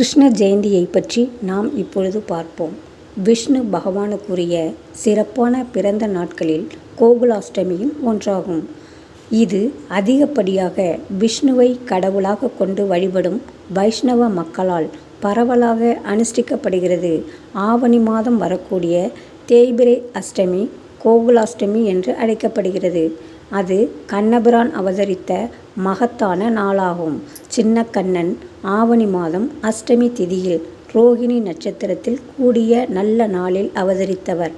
கிருஷ்ண ஜெயந்தியை பற்றி நாம் இப்பொழுது பார்ப்போம். விஷ்ணு பகவானுக்குரிய சிறப்பான பிறந்த நாட்களில் கோகுலாஷ்டமியும் ஒன்றாகும். இது அதிகப்படியாக விஷ்ணுவை கடவுளாக கொண்டு வழிபடும் வைஷ்ணவ மக்களால் பரவலாக அனுஷ்டிக்கப்படுகிறது. ஆவணி மாதம் வரக்கூடிய தேய்பிரை அஷ்டமி கோகுலாஷ்டமி என்று அழைக்கப்படுகிறது. அது கண்ணபிரான் அவதரித்த மகத்தான நாளாகும். சின்ன கண்ணன் ஆவணி மாதம் அஷ்டமி திதியில் ரோகிணி நட்சத்திரத்தில் கூடிய நல்ல நாளில் அவதரித்தவர்.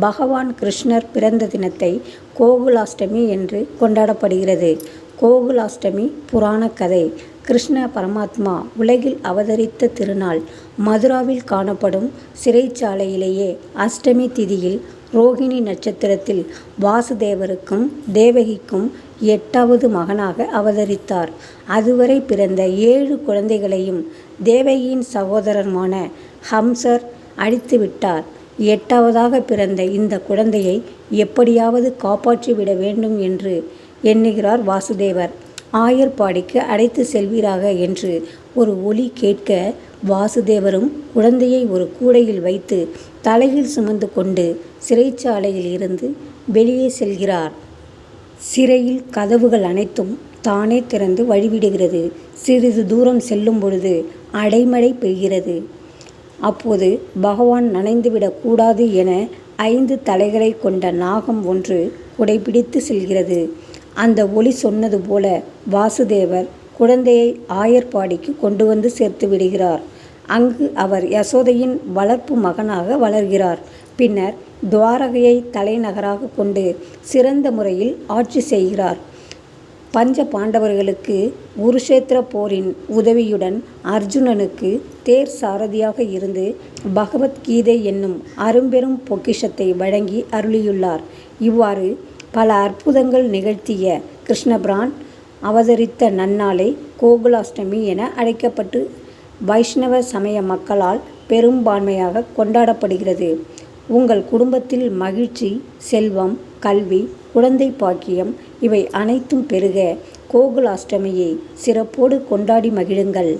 பகவான் கிருஷ்ணர் பிறந்த தினத்தை கோகுலாஷ்டமி என்று கொண்டாடப்படுகிறது. கோகுலாஷ்டமி புராண கதை. கிருஷ்ண பரமாத்மா உலகில் அவதரித்த திருநாள். மதுராவில் காணப்படும் சிறைச்சாலையிலேயே அஷ்டமி திதியில் ரோகிணி நட்சத்திரத்தில் வாசுதேவருக்கும் தேவகிக்கும் எட்டாவது மகனாக அவதரித்தார். அதுவரை பிறந்த ஏழு குழந்தைகளையும் தேவகியின் சகோதரருமான ஹம்சர் அழித்துவிட்டார். எட்டாவதாக பிறந்த இந்த குழந்தையை எப்படியாவது காப்பாற்றிவிட வேண்டும் என்று எண்ணுகிறார் வாசுதேவர். ஆயர்பாடிக்கு அழைத்து செல்வீராக என்று ஒரு ஒலி கேட்க வாசுதேவரும் குழந்தையை ஒரு கூடையில் வைத்து தலையில் சுமந்து கொண்டு சிறைச்சாலையில் இருந்து வெளியே செல்கிறார். சிறையில் கதவுகள் அனைத்தும் தானே திறந்து வழிவிடுகிறது. சிறிது தூரம் செல்லும் பொழுது அடைமழை பெய்கிறது. அப்போது பகவான் நனைந்துவிடக் கூடாது என ஐந்து தலைகளை கொண்ட நாகம் ஒன்று குடைபிடித்து செல்கிறது. அந்த ஒளி சொன்னது போல வாசுதேவர் குழந்தையை ஆயர்பாடிக்கு கொண்டு வந்து சேர்த்து விடுகிறார். அங்கு அவர் யசோதையின் வளர்ப்பு மகனாக வளர்கிறார். பின்னர் துவாரகையை தலைநகராக கொண்டு சிறந்த முறையில் ஆட்சி செய்கிறார். பஞ்ச பாண்டவர்களுக்கு குருஷேத்திர போரின் உதவியுடன் அர்ஜுனனுக்கு தேர் சாரதியாக இருந்து பகவத்கீதை என்னும் அரும்பெரும் பொக்கிஷத்தை வழங்கி அருளியுள்ளார். இவ்வாறு பல அற்புதங்கள் நிகழ்த்திய கிருஷ்ணபிரான் அவதரித்த நன்னாளை கோகுலாஷ்டமி என அழைக்கப்பட்டு வைஷ்ணவ சமய மக்களால் பெரும்பான்மையாக கொண்டாடப்படுகிறது. உங்கள் குடும்பத்தில் மகிழ்ச்சி செல்வம் கல்வி குழந்தை பாக்கியம் இவை அனைத்தும் பெருக கோகுலாஷ்டமியை சிறப்போடு கொண்டாடி மகிழுங்கள்.